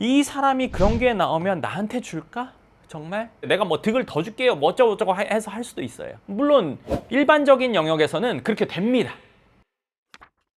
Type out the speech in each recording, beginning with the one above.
이 사람이 그런 게 나오면 나한테 줄까? 정말? 내가 뭐 득을 더 줄게요. 뭐 어쩌고저쩌고 하- 해서 할 수도 있어요. 물론 일반적인 영역에서는 그렇게 됩니다.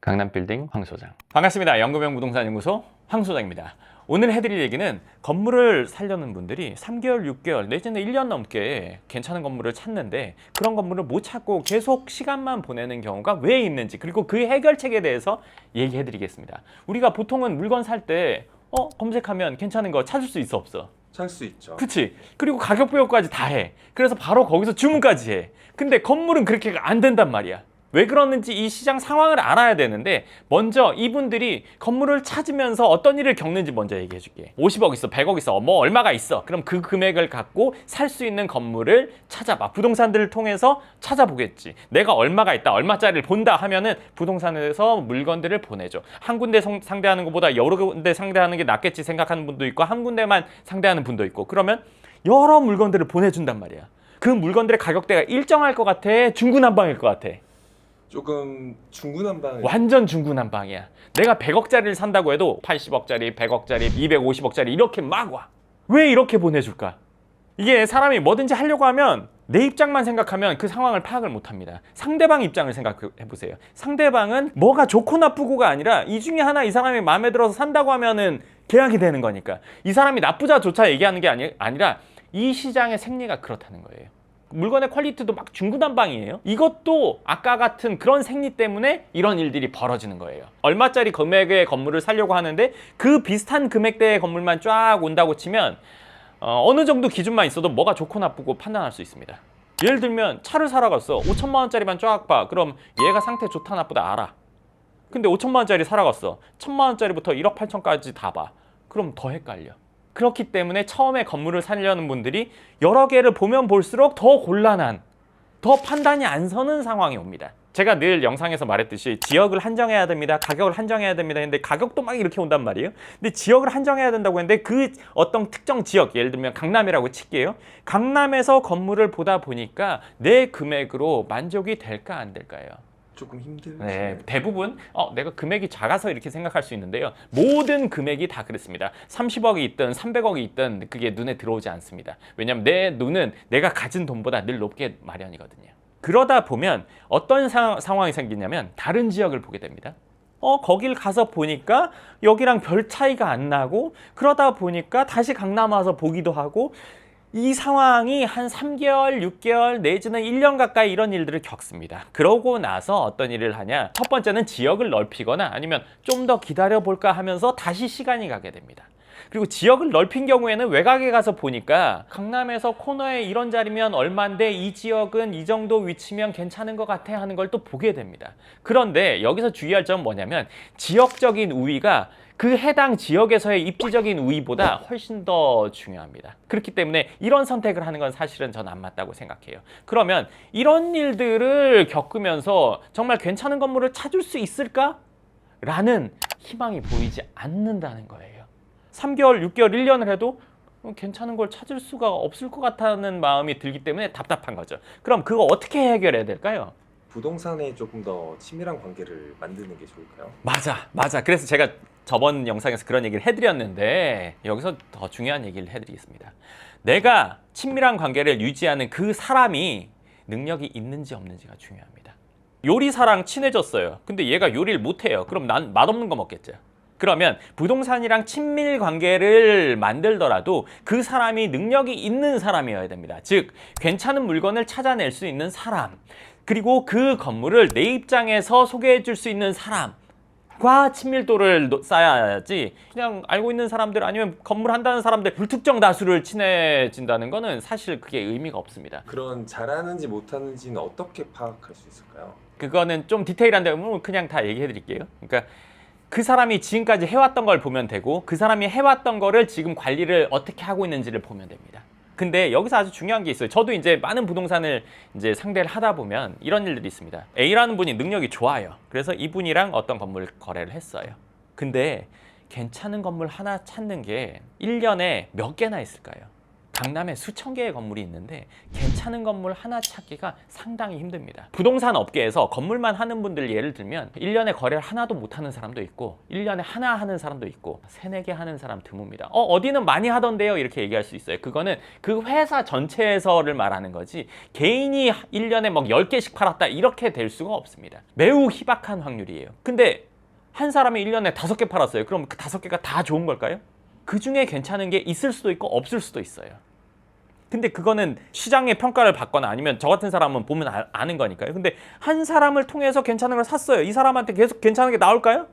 강남빌딩 황 소장. 반갑습니다. 연구병 부동산 연구소 황 소장입니다. 오늘 해드릴 얘기는 건물을 살려는 분들이 3개월, 6개월 내지는 1년 넘게 괜찮은 건물을 찾는데 그런 건물을 못 찾고 계속 시간만 보내는 경우가 왜 있는지 그리고 그 해결책에 대해서 얘기해드리겠습니다. 우리가 보통은 물건 살 때 어? 검색하면 괜찮은 거 찾을 수 있어 없어? 살 수 있죠. 그치. 그리고 가격 배역까지 다 해. 그래서 바로 거기서 주문까지 해. 근데 건물은 그렇게 안 된단 말이야. 왜 그러는지 이 시장 상황을 알아야 되는데 먼저 이분들이 건물을 찾으면서 어떤 일을 겪는지 먼저 얘기해 줄게. 50억 있어, 100억 있어, 뭐 얼마가 있어. 그럼 그 금액을 갖고 살 수 있는 건물을 찾아봐. 부동산들을 통해서 찾아보겠지. 내가 얼마가 있다, 얼마짜리를 본다 하면은 부동산에서 물건들을 보내줘. 한 군데 성- 상대하는 것보다 여러 군데 상대하는 게 낫겠지 생각하는 분도 있고 한 군데만 상대하는 분도 있고 그러면 여러 물건들을 보내준단 말이야. 그 물건들의 가격대가 일정할 것 같아, 중구난방일 것 같아. 조금 중구난방. 완전 중구난방이야. 내가 100억짜리를 산다고 해도 80억짜리, 100억짜리, 250억짜리 이렇게 막 와. 왜 이렇게 보내줄까? 이게 사람이 뭐든지 하려고 하면 내 입장만 생각하면 그 상황을 파악을 못 합니다. 상대방 입장을 생각해 보세요. 상대방은 뭐가 좋고 나쁘고가 아니라 이 중에 하나 이 사람이 마음에 들어서 산다고 하면은 계약이 되는 거니까. 이 사람이 나쁘자조차 얘기하는 게 아니, 아니라 이 시장의 생리가 그렇다는 거예요. 물건의 퀄리티도 막 중구난방이에요. 이것도 아까 같은 그런 생리 때문에 이런 일들이 벌어지는 거예요. 얼마짜리 금액의 건물을 살려고 하는데 그 비슷한 금액대의 건물만 쫙 온다고 치면 어, 느 정도 기준만 있어도 뭐가 좋고 나쁘고 판단할 수 있습니다. 예를 들면 차를 사러 갔어. 5천만 원짜리만 쫙 봐. 그럼 얘가 상태 좋다 나쁘다 알아. 근데 5천만 원짜리 사러 갔어. 1천만 원짜리부터 1억 8천까지 다 봐. 그럼 더 헷갈려. 그렇기 때문에 처음에 건물을 살려는 분들이 여러 개를 보면 볼수록 더 곤란한, 더 판단이 안 서는 상황이 옵니다. 제가 늘 영상에서 말했듯이 지역을 한정해야 됩니다. 가격을 한정해야 됩니다. 근데 가격도 막 이렇게 온단 말이에요. 근데 지역을 한정해야 된다고 했는데 그 어떤 특정 지역, 예를 들면 강남이라고 칠게요. 강남에서 건물을 보다 보니까 내 금액으로 만족이 될까 안 될까요? 조금 힘들죠. 네, 대부분 어, 내가 금액이 작아서 이렇게 생각할 수 있는데요. 모든 금액이 다 그렇습니다. 30억이 있든 300억이 있든 그게 눈에 들어오지 않습니다. 왜냐하면 내 눈은 내가 가진 돈보다 늘 높게 마련이거든요. 그러다 보면 어떤 사, 상황이 생기냐면 다른 지역을 보게 됩니다. 어, 거길 가서 보니까 여기랑 별 차이가 안 나고 그러다 보니까 다시 강남 와서 보기도 하고 이 상황이 한 3개월, 6개월 내지는 1년 가까이 이런 일들을 겪습니다. 그러고 나서 어떤 일을 하냐? 첫 번째는 지역을 넓히거나 아니면 좀 더 기다려 볼까 하면서 다시 시간이 가게 됩니다. 그리고 지역을 넓힌 경우에는 외곽에 가서 보니까 강남에서 코너에 이런 자리면 얼만데 이 지역은 이 정도 위치면 괜찮은 것 같아 하는 걸 또 보게 됩니다. 그런데 여기서 주의할 점은 뭐냐면 지역적인 우위가 그 해당 지역에서의 입지적인 우위보다 훨씬 더 중요합니다. 그렇기 때문에 이런 선택을 하는 건 사실은 전 안 맞다고 생각해요. 그러면 이런 일들을 겪으면서 정말 괜찮은 건물을 찾을 수 있을까? 라는 희망이 보이지 않는다는 거예요. 3개월, 6개월, 1년을 해도 괜찮은 걸 찾을 수가 없을 것 같다는 마음이 들기 때문에 답답한 거죠. 그럼 그거 어떻게 해결해야 될까요? 부동산에 조금 더 친밀한 관계를 만드는 게 좋을까요? 맞아, 맞아. 그래서 제가 저번 영상에서 그런 얘기를 해드렸는데 여기서 더 중요한 얘기를 해드리겠습니다. 내가 친밀한 관계를 유지하는 그 사람이 능력이 있는지 없는지가 중요합니다. 요리사랑 친해졌어요. 근데 얘가 요리를 못해요. 그럼 난 맛없는 거 먹겠죠. 그러면 부동산이랑 친밀 관계를 만들더라도 그 사람이 능력이 있는 사람이어야 됩니다. 즉, 괜찮은 물건을 찾아낼 수 있는 사람, 그리고 그 건물을 내 입장에서 소개해 줄 수 있는 사람, 과 친밀도를 노- 쌓아야지 그냥 알고 있는 사람들 아니면 건물 한다는 사람들 불특정 다수를 친해진다는 거는 사실 그게 의미가 없습니다. 그런 잘하는지 못하는지는 어떻게 파악할 수 있을까요? 그거는 좀 디테일한데 뭐 그냥 다 얘기해 드릴게요. 그러니까 그 사람이 지금까지 해왔던 걸 보면 되고 그 사람이 해왔던 거를 지금 관리를 어떻게 하고 있는지를 보면 됩니다. 근데 여기서 아주 중요한 게 있어요. 저도 이제 많은 부동산을 이제 상대를 하다 보면 이런 일들이 있습니다. A라는 분이 능력이 좋아요. 그래서 이분이랑 어떤 건물 거래를 했어요. 근데 괜찮은 건물 하나 찾는 게 1년에 몇 개나 있을까요? 강남에 수천 개의 건물이 있는데 괜찮은 건물 하나 찾기가 상당히 힘듭니다. 부동산 업계에서 건물만 하는 분들 예를 들면 1년에 거래를 하나도 못 하는 사람도 있고 1년에 하나 하는 사람도 있고 세네 개 하는 사람 드뭅니다. 어, 어디는 많이 하던데요. 이렇게 얘기할 수 있어요. 그거는 그 회사 전체에서를 말하는 거지 개인이 1년에 막 10개씩 팔았다 이렇게 될 수가 없습니다. 매우 희박한 확률이에요. 근데 한 사람이 1년에 다섯 개 팔았어요. 그럼 그 다섯 개가 다 좋은 걸까요? 그 중에 괜찮은 게 있을 수도 있고 없을 수도 있어요. 근데 그거는 시장의 평가를 받거나 아니면 저 같은 사람은 보면 아, 아는 거니까요. 근데 한 사람을 통해서 괜찮은 걸 샀어요. 이 사람한테 계속 괜찮은 게 나올까요?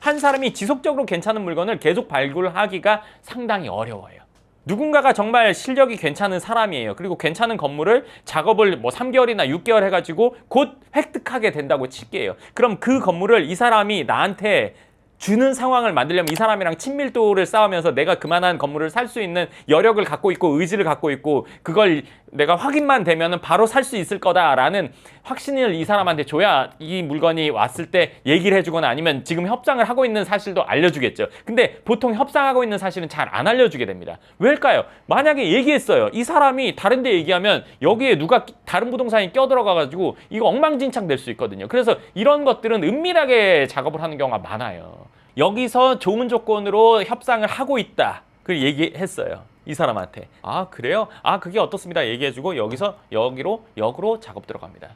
한 사람이 지속적으로 괜찮은 물건을 계속 발굴하기가 상당히 어려워요. 누군가가 정말 실력이 괜찮은 사람이에요. 그리고 괜찮은 건물을 작업을 뭐 3개월이나 6개월 해가지고 곧 획득하게 된다고 칠게요. 그럼 그 건물을 이 사람이 나한테 주는 상황을 만들려면 이 사람이랑 친밀도를 쌓으면서 내가 그만한 건물을 살 수 있는 여력을 갖고 있고 의지를 갖고 있고 그걸 내가 확인만 되면은 바로 살 수 있을 거다라는 확신을 이 사람한테 줘야 이 물건이 왔을 때 얘기를 해주거나 아니면 지금 협상을 하고 있는 사실도 알려주겠죠. 근데 보통 협상하고 있는 사실은 잘 안 알려주게 됩니다. 왜일까요? 만약에 얘기했어요. 이 사람이 다른데 얘기하면 여기에 누가 끼- 다른 부동산이 껴들어가가지고 이거 엉망진창 될 수 있거든요. 그래서 이런 것들은 은밀하게 작업을 하는 경우가 많아요. 여기서 좋은 조건으로 협상을 하고 있다. 그 얘기했어요. 이 사람한테. 아, 그래요? 아, 그게 어떻습니다. 얘기해주고 여기서 여기로 역으로 작업 들어갑니다.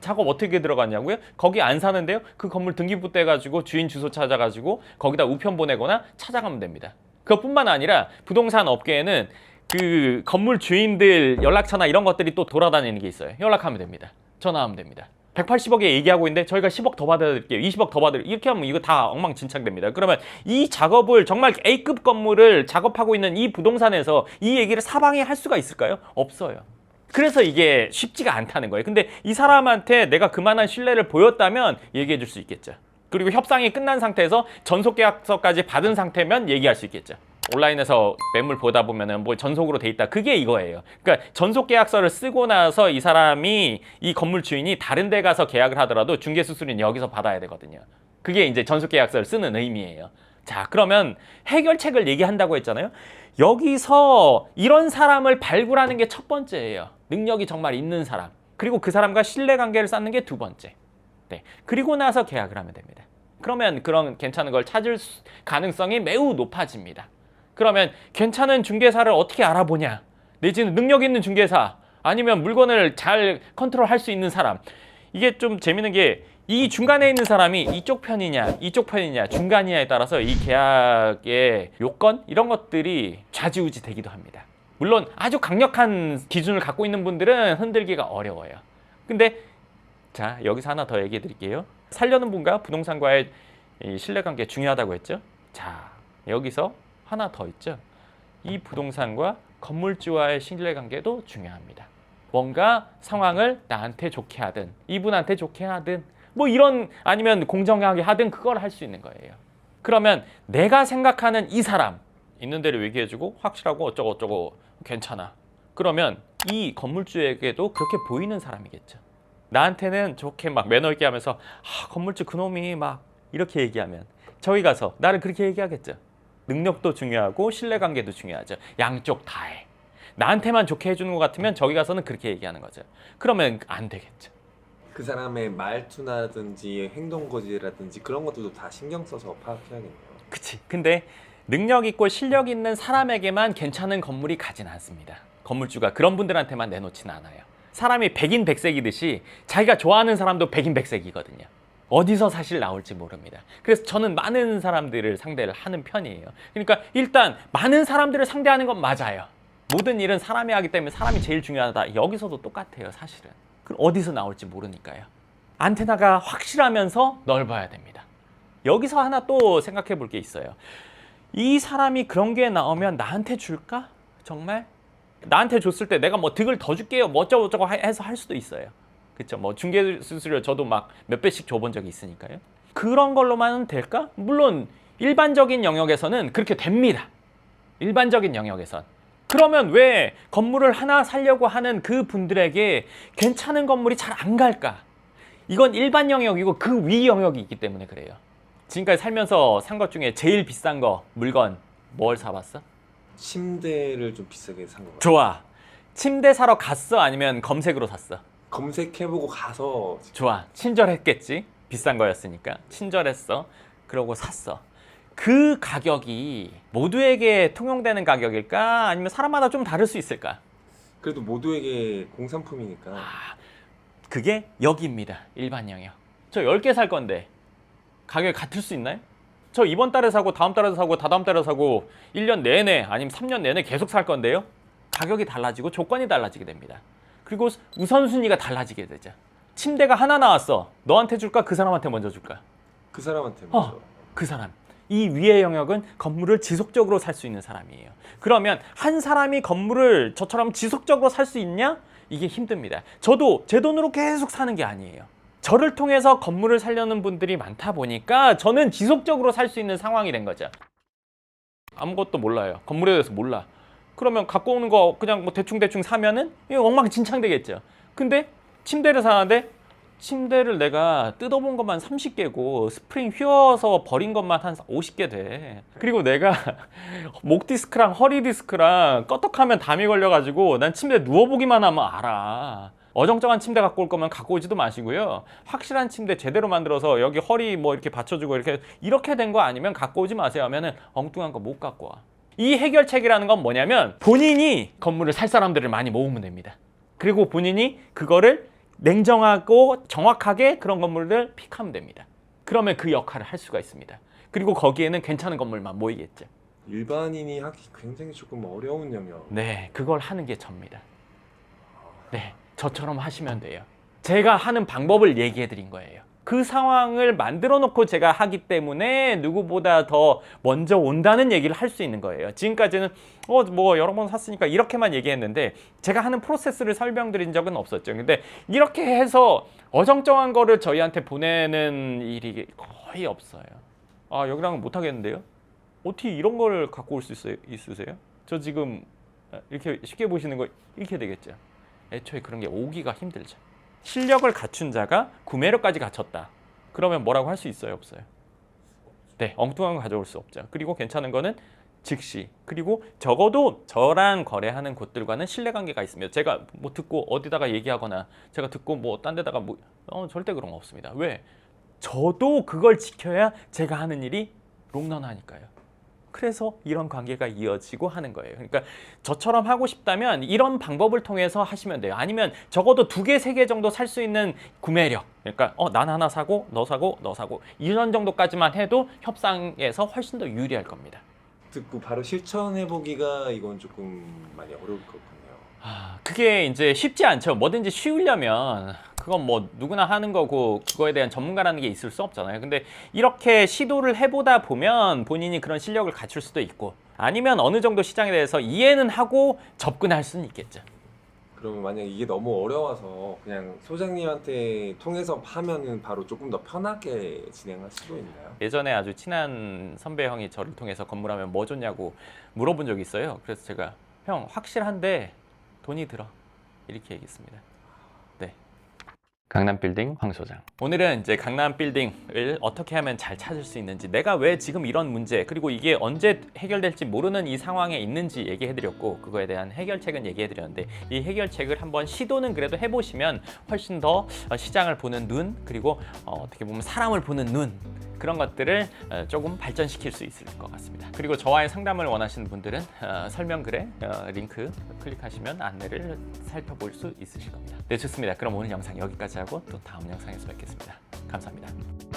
작업 어떻게 들어갔냐고요? 거기 안 사는데요? 그 건물 등기부 떼가지고 주인 주소 찾아가지고 거기다 우편 보내거나 찾아가면 됩니다. 그것뿐만 아니라 부동산 업계에는 그 건물 주인들 연락처나 이런 것들이 또 돌아다니는 게 있어요. 연락하면 됩니다. 전화하면 됩니다. 180억에 얘기하고 있는데 저희가 10억 더 받아드릴게요. 20억 더 받을 이렇게 하면 이거 다 엉망진창됩니다. 그러면 이 작업을 정말 A급 건물을 작업하고 있는 이 부동산에서 이 얘기를 사방에 할 수가 있을까요? 없어요. 그래서 이게 쉽지가 않다는 거예요. 근데 이 사람한테 내가 그만한 신뢰를 보였다면 얘기해 줄 수 있겠죠. 그리고 협상이 끝난 상태에서 전속 계약서까지 받은 상태면 얘기할 수 있겠죠. 온라인에서 매물 보다 보면은 뭐 전속으로 돼 있다. 그게 이거예요. 그러니까 전속 계약서를 쓰고 나서 이 사람이 이 건물 주인이 다른 데 가서 계약을 하더라도 중개 수수료는 여기서 받아야 되거든요. 그게 이제 전속 계약서를 쓰는 의미예요. 자, 그러면 해결책을 얘기한다고 했잖아요. 여기서 이런 사람을 발굴하는 게 첫 번째예요. 능력이 정말 있는 사람. 그리고 그 사람과 신뢰 관계를 쌓는 게 두 번째. 네. 그리고 나서 계약을 하면 됩니다. 그러면 그런 괜찮은 걸 찾을 수- 가능성이 매우 높아집니다. 그러면 괜찮은 중개사를 어떻게 알아보냐? 내지는 능력 있는 중개사 아니면 물건을 잘 컨트롤할 수 있는 사람. 이게 좀 재밌는 게 이 중간에 있는 사람이 이쪽 편이냐, 이쪽 편이냐, 중간이냐에 따라서 이 계약의 요건 이런 것들이 좌지우지 되기도 합니다. 물론 아주 강력한 기준을 갖고 있는 분들은 흔들기가 어려워요. 근데 자 여기서 하나 더 얘기해 드릴게요. 살려는 분과 부동산과의 이 신뢰 관계 중요하다고 했죠. 자 여기서 하나 더 있죠. 이 부동산과 건물주와의 신뢰관계도 중요합니다. 뭔가 상황을 나한테 좋게 하든 이분한테 좋게 하든 뭐 이런 아니면 공정하게 하든 그걸 할 수 있는 거예요. 그러면 내가 생각하는 이 사람 있는 대로 얘기해주고 확실하고 어쩌고 어쩌고 괜찮아. 그러면 이 건물주에게도 그렇게 보이는 사람이겠죠. 나한테는 좋게 막 매너 있게 하면서 아, 건물주 그놈이 막 이렇게 얘기하면 저기 가서 나를 그렇게 얘기하겠죠. 능력도 중요하고 신뢰관계도 중요하죠. 양쪽 다해. 나한테만 좋게 해주는 것 같으면 저기 가서는 그렇게 얘기하는 거죠. 그러면 안 되겠죠. 그 사람의 말투라든지 행동 거지라든지 그런 것들도 다 신경 써서 파악해야겠네요. 그치. 근데 능력 있고 실력 있는 사람에게만 괜찮은 건물이 가진 않습니다. 건물주가 그런 분들한테만 내놓지는 않아요. 사람이 백인 백색이듯이 자기가 좋아하는 사람도 백인 백색이거든요. 어디서 사실 나올지 모릅니다. 그래서 저는 많은 사람들을 상대를 하는 편이에요. 그러니까 일단 많은 사람들을 상대하는 건 맞아요. 모든 일은 사람이 하기 때문에 사람이 제일 중요하다. 여기서도 똑같아요, 사실은. 그럼 어디서 나올지 모르니까요. 안테나가 확실하면서 넓어야 됩니다. 여기서 하나 또 생각해 볼 게 있어요. 이 사람이 그런 게 나오면 나한테 줄까? 정말? 나한테 줬을 때 내가 뭐 득을 더 줄게요. 뭐 어쩌고저쩌고 하- 해서 할 수도 있어요. 그쵸? 뭐 중개 수수료 저도 막 몇 배씩 줘본 적이 있으니까요. 그런 걸로만 될까? 물론 일반적인 영역에서는 그렇게 됩니다. 일반적인 영역에선. 그러면 왜 건물을 하나 살려고 하는 그 분들에게 괜찮은 건물이 잘 안 갈까? 이건 일반 영역이고 그 위 영역이 있기 때문에 그래요. 지금까지 살면서 산 것 중에 제일 비싼 거 물건 뭘 사봤어? 침대를 좀 비싸게 산거 같아요. 좋아. 침대 사러 갔어? 아니면 검색으로 샀어? 검색해보고 가서 좋아. 친절했겠지? 비싼 거였으니까. 친절했어. 그러고 샀어. 그 가격이 모두에게 통용되는 가격일까? 아니면 사람마다 좀 다를 수 있을까? 그래도 모두에게 공산품이니까 아, 그게 여기입니다. 일반 영역. 저 10개 살 건데 가격이 같을 수 있나요? 저 이번 달에 사고 다음 달에도 사고 다다음 달에 사고 1년 내내 아니면 3년 내내 계속 살 건데요. 가격이 달라지고 조건이 달라지게 됩니다. 그리고 우선순위가 달라지게 되죠. 침대가 하나 나왔어. 너한테 줄까? 그 사람한테 먼저 줄까? 그 사람한테 어. 먼저 그 사람. 이 위의 영역은 건물을 지속적으로 살 수 있는 사람이에요. 그러면 한 사람이 건물을 저처럼 지속적으로 살 수 있냐? 이게 힘듭니다. 저도 제 돈으로 계속 사는 게 아니에요. 저를 통해서 건물을 살려는 분들이 많다 보니까 저는 지속적으로 살 수 있는 상황이 된 거죠. 아무것도 몰라요. 건물에 대해서 몰라. 그러면 갖고 오는 거 그냥 뭐 대충대충 사면은 엉망진창 되겠죠. 근데 침대를 사는데 침대를 내가 뜯어본 것만 30개고 스프링 휘어서 버린 것만 한 50개 돼. 그리고 내가 목 디스크랑 허리 디스크랑 껐떡하면 담이 걸려가지고 난 침대 누워보기만 하면 알아. 어정쩡한 침대 갖고 올 거면 갖고 오지도 마시고요. 확실한 침대 제대로 만들어서 여기 허리 뭐 이렇게 받쳐주고 이렇게 이렇게 된 거 아니면 갖고 오지 마세요 하면은 엉뚱한 거 못 갖고 와. 이 해결책이라는 건 뭐냐면 본인이 건물을 살 사람들을 많이 모으면 됩니다. 그리고 본인이 그거를 냉정하고 정확하게 그런 건물을 픽하면 됩니다. 그러면 그 역할을 할 수가 있습니다. 그리고 거기에는 괜찮은 건물만 모이겠죠. 일반인이 하기 굉장히 조금 어려운 영역 네, 그걸 하는 게 접니다. 네, 저처럼 하시면 돼요. 제가 하는 방법을 얘기해 드린 거예요. 그 상황을 만들어 놓고 제가 하기 때문에 누구보다 더 먼저 온다는 얘기를 할 수 있는 거예요. 지금까지는 어 뭐 여러 번 샀으니까 이렇게만 얘기했는데 제가 하는 프로세스를 설명드린 적은 없었죠. 근데 이렇게 해서 어정쩡한 거를 저희한테 보내는 일이 거의 없어요. 아 여기랑은 못 하겠는데요? 어떻게 이런 걸 갖고 올 수 있으세요? 저 지금 이렇게 쉽게 보시는 거 이렇게 되겠죠. 애초에 그런 게 오기가 힘들죠. 실력을 갖춘 자가 구매력까지 갖췄다. 그러면 뭐라고 할 수 있어요, 없어요? 네, 엉뚱한 거 가져올 수 없죠. 그리고 괜찮은 거는 즉시 그리고 적어도 저랑 거래하는 곳들과는 신뢰관계가 있으며 제가 뭐 듣고 어디다가 얘기하거나 제가 듣고 뭐 딴 데다가 뭐 어, 절대 그런 거 없습니다. 왜? 저도 그걸 지켜야 제가 하는 일이 롱런하니까요. 그래서 이런 관계가 이어지고 하는 거예요. 그러니까 저처럼 하고 싶다면 이런 방법을 통해서 하시면 돼요. 아니면 적어도 두 개, 세 개 정도 살 수 있는 구매력. 그러니까 어, 난 하나 사고 너 사고 너 사고 이런 정도까지만 해도 협상에서 훨씬 더 유리할 겁니다. 듣고 바로 실천해 보기가 이건 조금 많이 어려울 것 같네요. 아, 그게 이제 쉽지 않죠. 뭐든지 쉬우려면 그건 뭐 누구나 하는 거고 그거에 대한 전문가라는 게 있을 수 없잖아요. 근데 이렇게 시도를 해보다 보면 본인이 그런 실력을 갖출 수도 있고 아니면 어느 정도 시장에 대해서 이해는 하고 접근할 수는 있겠죠. 그러면 만약 이게 너무 어려워서 그냥 소장님한테 통해서 하면은 바로 조금 더 편하게 진행할 수도 있나요? 예전에 아주 친한 선배 형이 저를 통해서 건물하면 뭐 좋냐고 물어본 적이 있어요. 그래서 제가 형 확실한데 돈이 들어 이렇게 얘기했습니다. 네. 강남 빌딩 황 소장. 오늘은 이제 강남 빌딩을 어떻게 하면 잘 찾을 수 있는지, 내가 왜 지금 이런 문제 그리고 이게 언제 해결될지 모르는 이 상황에 있는지 얘기해드렸고 그거에 대한 해결책은 얘기해드렸는데 이 해결책을 한번 시도는 그래도 해보시면 훨씬 더 어, 시장을 보는 눈 그리고 어, 어떻게 보면 사람을 보는 눈 그런 것들을 어, 조금 발전시킬 수 있을 것 같습니다. 그리고 저와의 상담을 원하시는 분들은 어, 설명글에 어, 링크 클릭하시면 안내를 살펴볼 수 있으실 겁니다. 네, 좋습니다. 그럼 오늘 영상 여기까지 하고 또 다음 영상에서 뵙겠습니다. 감사합니다.